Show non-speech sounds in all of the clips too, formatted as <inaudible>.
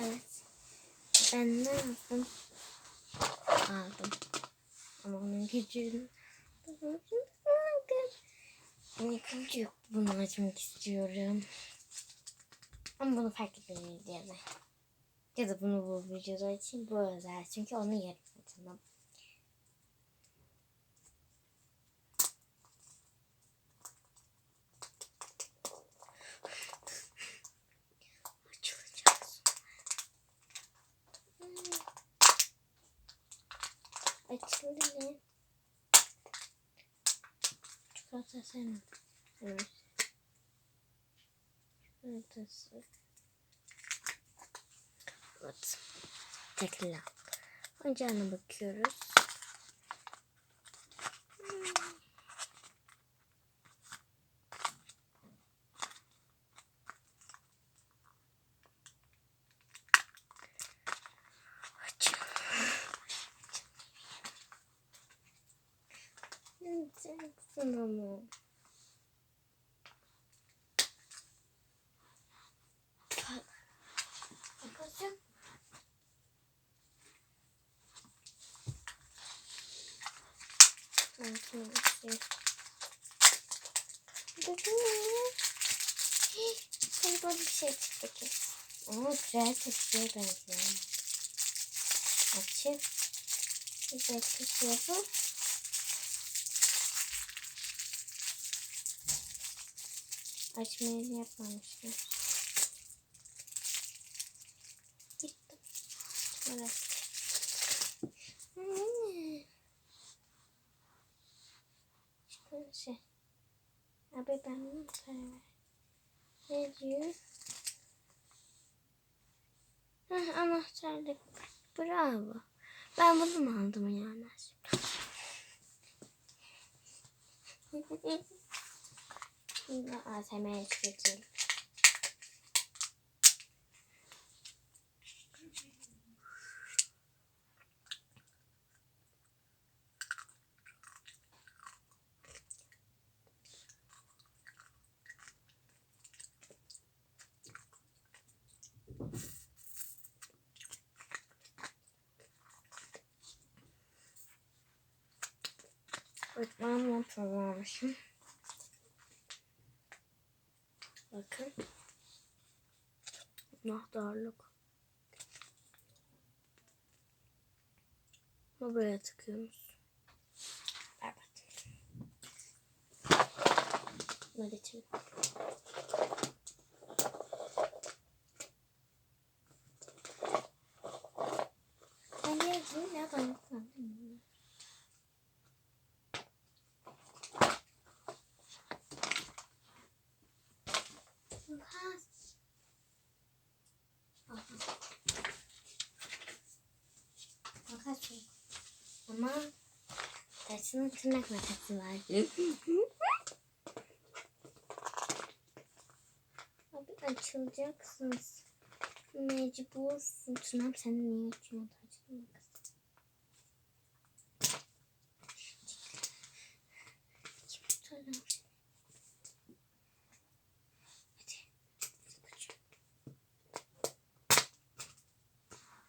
Evet. Ben ne yaptım? Aldım. Ama onun gücünü... İlk önce bunu açmak istiyorum. Ama bunu fark de. Ya da bunu bu videoda için bu özel. Çünkü onu yerim. Tamam. Açıldı ne? Çikolata sevmem. Evet. Çikolatası. Evet. Tekla. Oyuncağına bakıyoruz. Hmm. Şey. Ya. Hey, böyle bir şey çıktı ki. Ama güzel tepsiye benziyor. Açık. Güzel tepsiye bu. Açmayı yapmamışlar. Gittim. Hmm. Şöyle şey. Abi ben bunu para Ne diyor? Heh, anahtarlık. Bravo. Ben bunu mu aldım yani? Şimdi ASMR'e çıkartıyorum. Evet ben not almışım. Bakın. Anahtarlık. Buraya tıkıyoruz. Evet. Bunu geçelim. Ben de yazayım ya ben Ama saçının tırnak makası var. Abi açılacaksınız. Mecbursun. Tırnağım sen niye açıyorsun? Tutarım?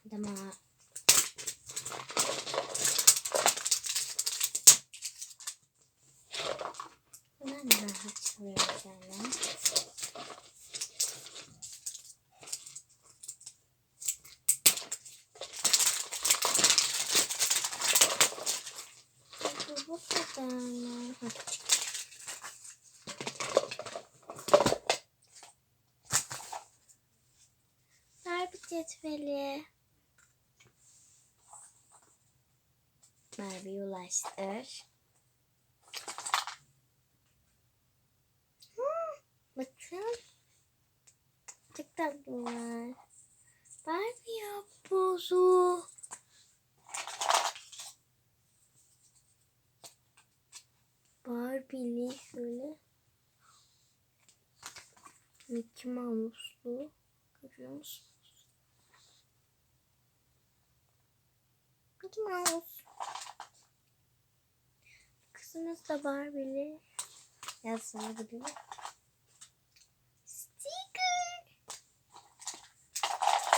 Tamam. Ben de açılıyorum şöyle. Barbie cetveli. Barbie ulaştır. Hmm, bakın. Çok tatlılar. Barbie yapbozu. Barbie'li şöyle. Mickey Mouse'lu. Görüyor musunuz? Mickey Mouse. Kızımız da Barbie'li. Yazsana gibi. Sticker.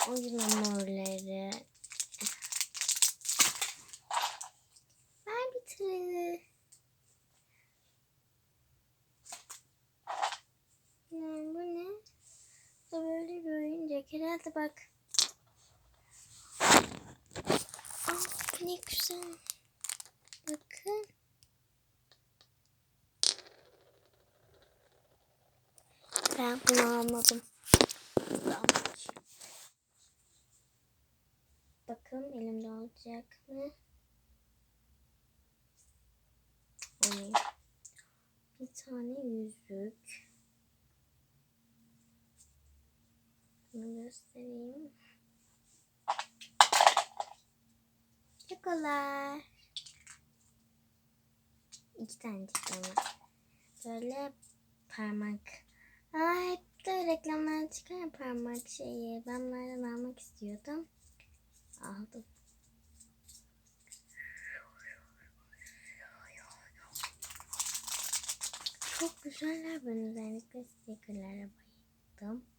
Oyun hamurları. Ver bir tane. Yani bu ne? Bu da böyle bir oyuncak. Herhalde bak. Aa, bu ne güzel. Bakın. Ben bunu almadım. Bakın elimde olacak mı? Bir tane yüzük. Bunu göstereyim. Çikolar. İki tane çikolar. Böyle parmak. Aa hep de reklamlar çıkar parmak şeyi. Ben bunlardan almak istiyordum. Aldım. Çok güzeller ben özellikle stickerlara bayıldım.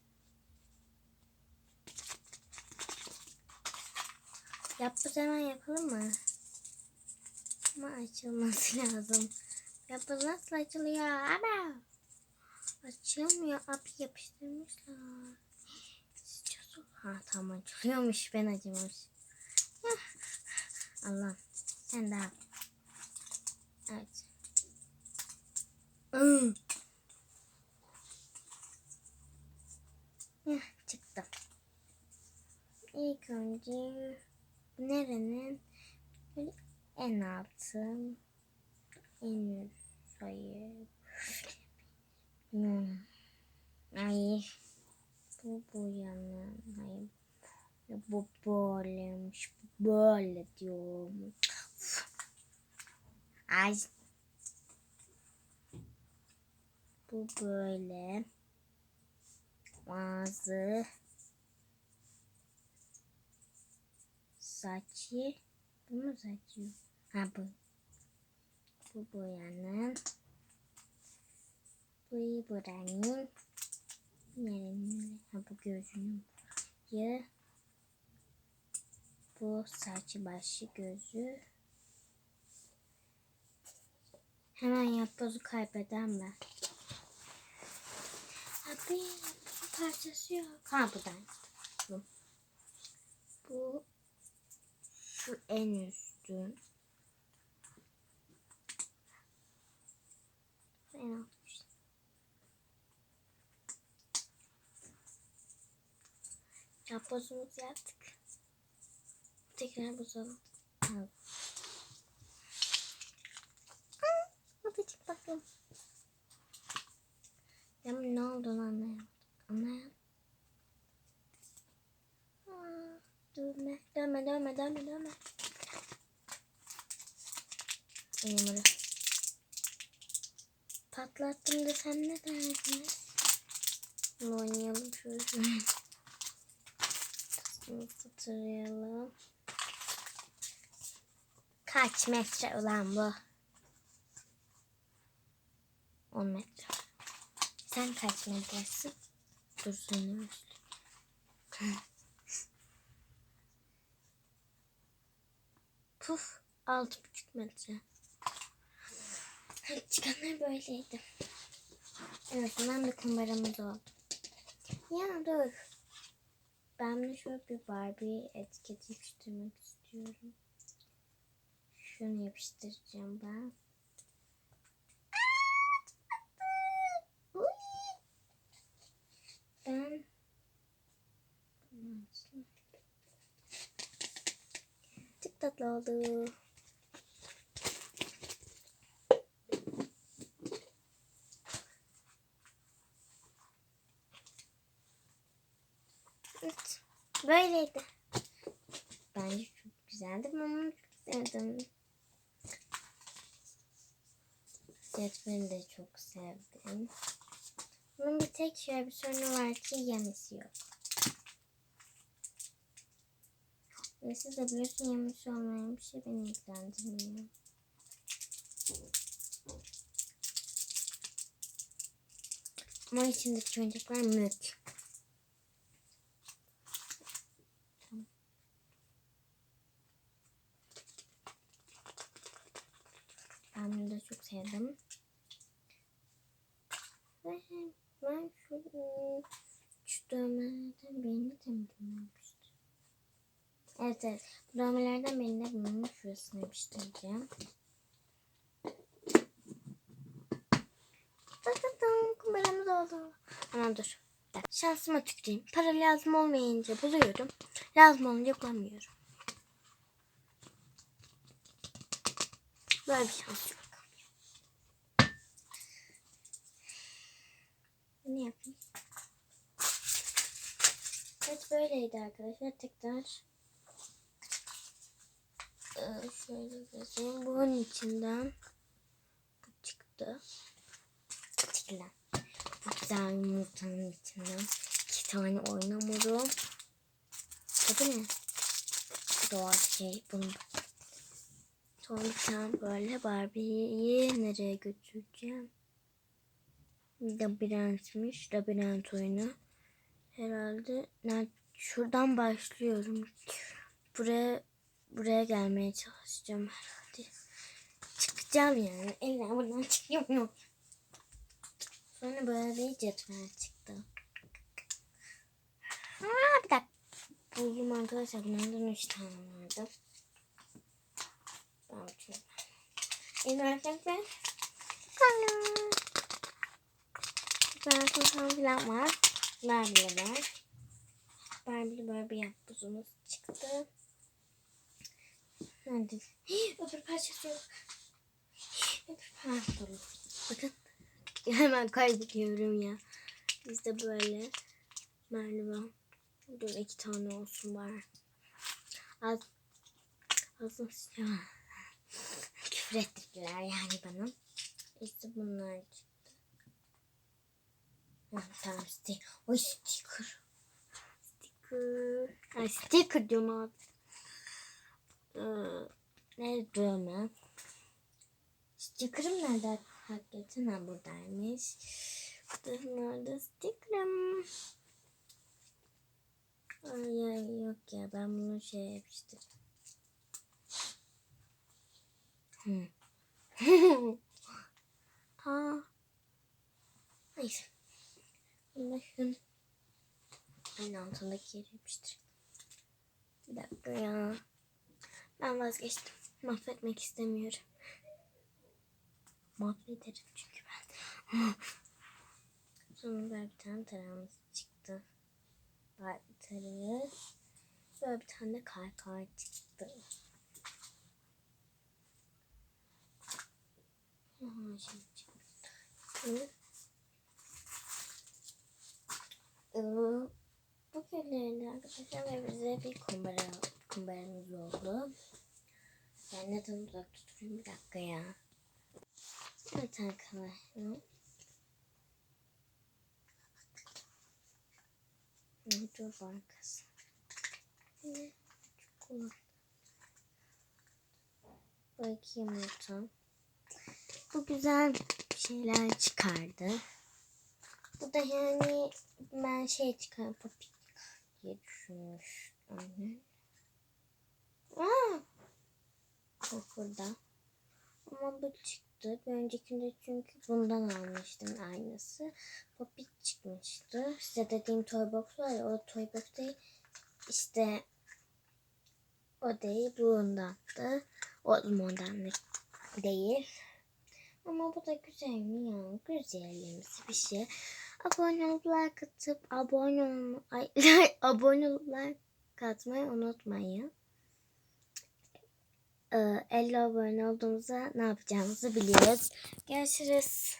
Yapboz hemen yapalım mı? Ama açılması <laughs> lazım. Yapboz nasıl açılıyor? Ama açılmıyor. Abi yapıştırmışlar. Ha tamam açılıyormuş. Ben acımış. Allah. Sen daha. Evet. Iı. Heh, çıktı. İlk önce nerenin? En altı en sayı hmm. ay bu boyanın hayır bu böyleymiş. Bu böyle diyorum ay. Bu böyle. Ağzı saçı bu mu saçı? Ha bu. Bu boyanın. Bu buranın. Nerenin? Ha bu gözünün. Ya. Bu saçı başı gözü. Hemen yapbozu kaybeden ben. Abi parçası yok. Ha buradan. Bu. Bu şu en üstü. En alt işte. Yapbozumuzu yaptık. Tekrar bozalım. Evet. Hadi çık bakalım. Ya ne olduğunu anlayamadım. Anlayamadım. Dövme, dövme, dövme, dövme, dövme. Benim orası. Patlattım da sen ne derdin? Bunu oynayalım şöyle. Bunu tutturalım. Kaç metre ulan bu? 10 metre. Sen kaç metresin? Dur seni Puf. Altı buçuk metre. Çıkanlar böyleydi. En azından bir kumbaramız oldu. Ya dur. Ben de şöyle bir Barbie etiket yapıştırmak istiyorum. Şunu yapıştıracağım ben. Ben çok tatlı oldu. Evet. Böyleydi. Bence çok güzeldi. Ben çok sevdim. Cetveli de çok sevdim. Bunun bir tek şöyle bir sorunu var ki yemesi yok. Ve siz de biliyorsun yemesi olmayan bir şey beni ilgilendirmiyor. Ama içindeki oyuncaklar mülk. Evet evet. Bu dövmelerden birine şurasını yapıştıracağım. Tı tı tım, Kumbaramız oldu. Aman dur. Şansıma tüküreyim. Para lazım olmayınca buluyorum. Lazım olunca bulamıyorum. Böyle bir şans yok. Ne yapayım? Evet böyleydi arkadaşlar. Tekrar şöyle yazayım. Bunun içinden bu çıktı. Çıktı lan. Bu güzel yumurtanın içinden iki tane oynamurum. Adı ne? Doğal şey. Bunu Sonra bir tane böyle Barbie'yi nereye götüreceğim? Labirentmiş. Labirent oyunu. Herhalde ner- şuradan başlıyorum. Buraya buraya gelmeye çalışacağım herhalde. Çıkacağım yani. Eller buradan çıkıyorum. Sonra böyle bir cetvel çıktı. Aa, bir dakika. Buldum arkadaşlar. Bunlardan üç tane vardı. Ben açıyorum. İnternet ve Hala. Zaten falan filan var. Barbie var. Barbie Barbie yapbozumuz çıktı. Nerede? Öbür <gasps> parçası yok. <gasps> Öbür parçası dolu. Bakın. Hemen kaybediyorum ya. Bizde böyle merdiven. Dur iki tane olsun bari. Az, az ya. Küfür ettirdiler yani bana. İşte bunlar çıktı. Ha, tamam sticker. Oy sticker. Sticker. Ay sticker diyorum abi. Ee, nerede dövme? Sticker'ım nerede? Hakikaten ha buradaymış. Nerede sticker'ım? Ay ay yok ya ben bunu şey yapıştırdım. Hmm. ha. <laughs> Neyse. Şunu aynı altındaki yere yapıştır. Bir dakika ya. Ben vazgeçtim. Mahvetmek istemiyorum. Mahvederim çünkü ben. <laughs> Böyle bir tane tarağımız çıktı. Tarağı. Böyle bir tane de kaykay çıktı. Şimdi çıktı. Ee, arkadaşlar ve bize bir kumbara, kumbaramız oldu. Ben neden uzakta durayım bir dakika ya. Evet arkadaşlar. Dur bankası. Ne? Çikolata. Bakayım yumurta. Bu güzel şeyler çıkardı. Bu da yani ben şey çıkar popik diye düşünmüş. Aynen. Aa! Bu burada. Ama bu çıktı. Bir öncekinde çünkü bundan almıştım aynısı. Popik çıkmıştı. Size dediğim toy box var ya o toy box değil. İşte o değil bundandı. O ondan değil. Ama bu da güzel mi ya? Güzelimiz bir şey. Abone olup like atıp abone olma, <laughs> abone olup like atmayı unutmayın. Ee, 50 abone olduğumuzda ne yapacağımızı biliyoruz. Görüşürüz.